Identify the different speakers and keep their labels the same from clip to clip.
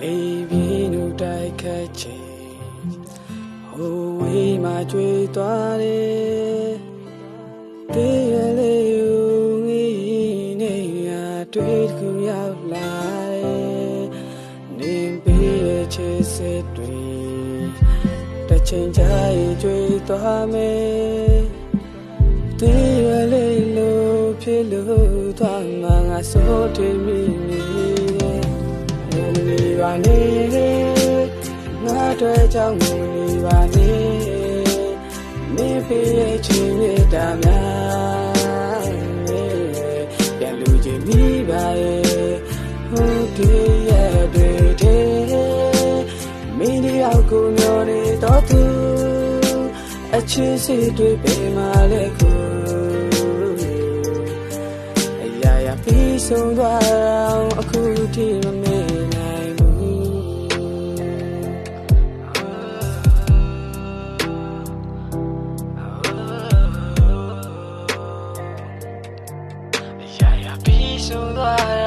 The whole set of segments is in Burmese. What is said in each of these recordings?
Speaker 1: လေးပြင်းတို့တိုက်ခတ်ချိန်ဟိုဝေးမှာကြွေသွားတယ်တေးရလေးကိုငေးနေရတွေ့တစ်ခုရောက်လာတယ်နင်းပေးရဲ့ချစ်စစ်တွေတစ် ချိန်ကြာရင်ကြွေသွားမယ်တေးရလေးလို့ဖြစ်လို့သွားမှာငါစိုးတယ်မိနေတယ်မနေပါနဲ့ငါတို့ကြောင့်မနေပါနဲ့နေဖေးရဲ့ချင်ရတာများပြန်လူချင်းမိပါရဲ့ဟုတ်တယ်ရဲ့တွေတဲ့မင်းတယောက်ကိုမျောနေတော့သူ အချစ်စီတွေပေမာလဲကိုအရာရာပြီးဆုံးသွားအောင်အခုထိမမေ့နိုင်ဘူးအရာရာပြီးဆုံးသွား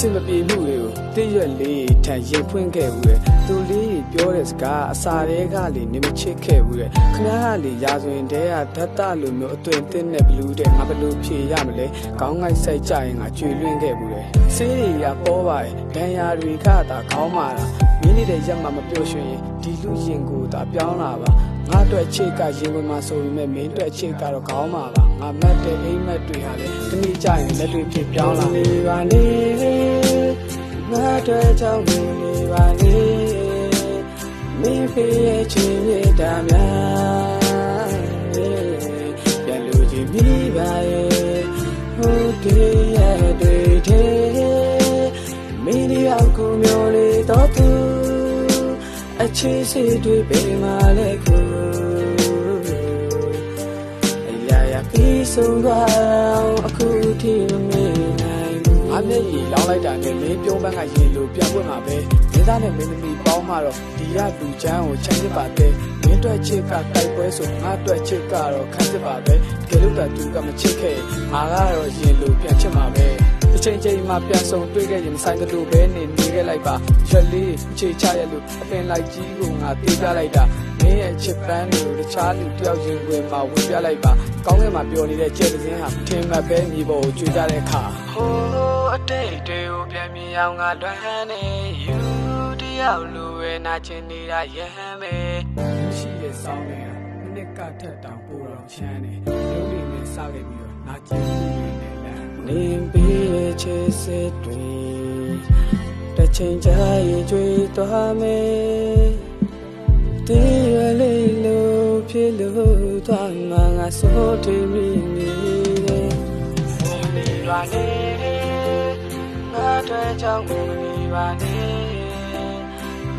Speaker 1: စင်မပြေမှုတွေကိုတည့်ရွက်လေးထန်ရင်ဖွင့်ခဲ့ဘူးလေသူလေးပြောတဲ့စကားအစာတွေကလေနေမချစ်ခဲ့ဘူးလေခဏကလေရာဇဝင်တဲကဓာတ်တလိုမျိုးအသွင်တင်းနဲ့ဘလူးတဲ့ငါဘလို့ဖြေရမလဲခေါင်းငိုက်ဆိုင်ကြရင်ငါကြွေလွင့်ခဲ့ဘူးလေဆေးတွေကပေါ်ပါတယ်ဒဏ်ရာတွေကသာခေါင်းမာတာမင်းနေတဲ့ရက်မှမပြောရွှင်ရင်ဒီလူရင်ကိုသာပြောင်းလာပါ ငါအတွက်ချစ်ကရင်ဝင်မှာဆိုပေမဲ့မင်းအတွက်ချစ်ကတော့ခေါင်းမာပါငါမတ်တဲ့အိမ်မက်တွေဟာလေတနေ့ကျရင်လက်တွေဖြစ်ပြောင်းလာနေပါနေငါတို့ကြောင့်နေပါလေမင်းဖေးရဲ့ချင်ရတာများပြန်လို့ချင်မိပါရဲ့ဟုတ်တယ်ရဲ့တွေတဲ့မင်းတယောက်ကိုမျောလေတော့သူ အချစ်စီတွေပေမာလဲကိုအရာရာပြီးဆုံးသွားအောင်အခုထိမမေ့နိုင်ဘူးငါမျက်ရည်လောင်းလိုက်တာနဲ့မင်းပြုံးပန်းကရေလိုပြတ်ပွင့်မှာပဲမင်းသားနဲ့မင်းသမီးပေါင်းမှတော့ဒီရလူချမ်းကိုချမ်းရပါတဲ့မင်းတို့ချစ်ကတိုက်ပွဲဆိုငါတို့ချစ်ကတော့ခံစစ်ပါပဲတကယ်လို့ကသူကမချစ်ခဲ့ငါကတော့ရင်လိုပြန်ချစ်မှာပဲတစ်ချိန်ချိန်မှပြန်ဆုံတွေ့ခဲ့ရင်မဆိုင်တဲ့လူပဲနေနေခဲ့ လိုက်ပါရွက်လေးအခြေချရလို့အပင်လိုက်ကြီးကိုငါပြေးပြလိုက်တာမင်းရဲ့ချစ်ပန်းတွေကိုတခြားလူတယောက်ရင်ခွင်မှာဝင်ပြလိုက်ပါကောင်းကင်မှာပျော်နေတဲ့ကျဲတဲ့စင်းဟာထင်မှတ်ပဲမြေပေါ်ကိုကျွေကြတဲ့အခါဟိုးအတိတ်တွေကိုပြန်မြင်အောင်ငါလွမ်းနေယူတယောက်လိုပဲနာကျင်နေတာရဟမ်းပဲရှိရဲ့ဆောင်းနေတာနှစ်ကထက်တောင်ပိုတော့ချမ်းတယ်လုံးလေးနဲ့စခဲ့ပြီးတော့နာကျင်မှုတွေနဲ့လမ်းနေပြီးရဲ့ချစ်စစ်တွေတစ် ချိန်ကြာရင်ကြွေသွားမယ်တေးရလေးလို့ဖြစ်လို့သွားမှငါစိုးတယ်မိနေတယ်နေပါနေငါတို့ကြောင့်မနေပါနဲ့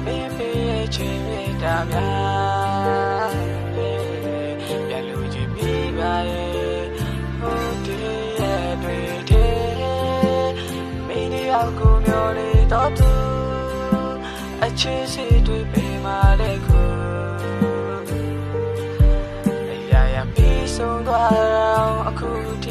Speaker 1: မင်းဖေးရဲ့ချင်ရတာများ ချစ်စီတွေ့ပေးပါလေခုအရာရာပြီးဆုံးသွားတော့အခုတ